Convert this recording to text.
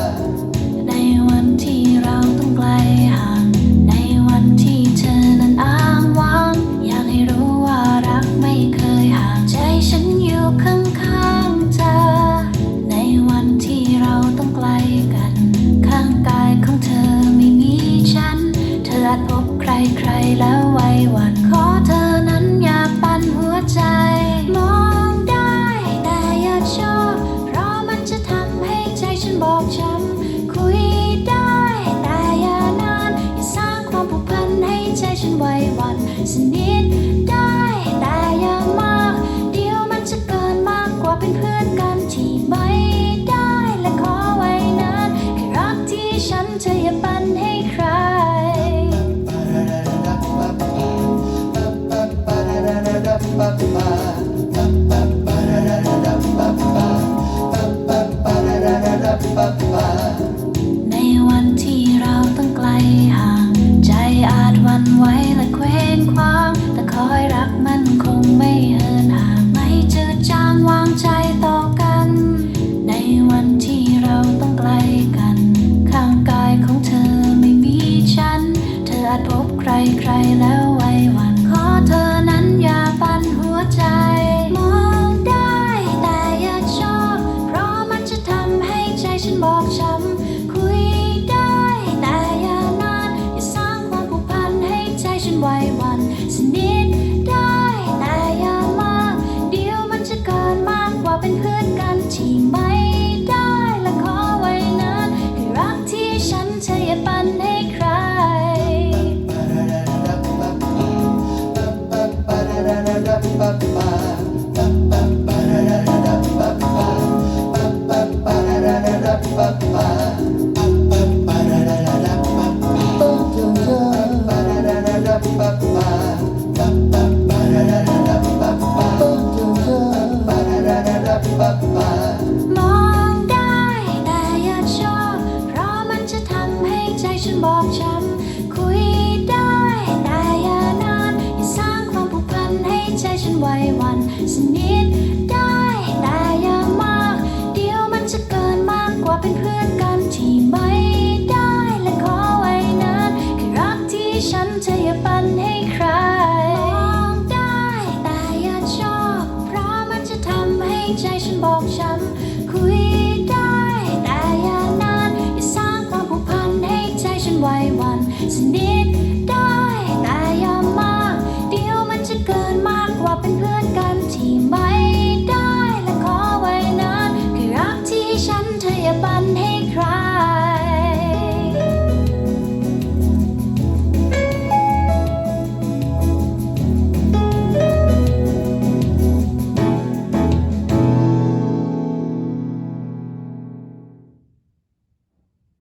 love. Generation Y1 是年。 ใครใครแล้ว ba ba ba da da da สนิดได้แต่อย่ามาก เดี๋ยวมันจะเกินมากกว่าเป็นเพื่อนกันที่ไม่ได้และขอไว้นานแค่รักที่ฉันเธออย่าปันให้ใครมองได้แต่อย่าชอบ เพราะมันจะทำให้ใจฉันบอกช้ำคุยได้แต่อย่านานอย่าสร้างความผูกพันให้ใจฉันไว้วันชนิดได้ 嗯。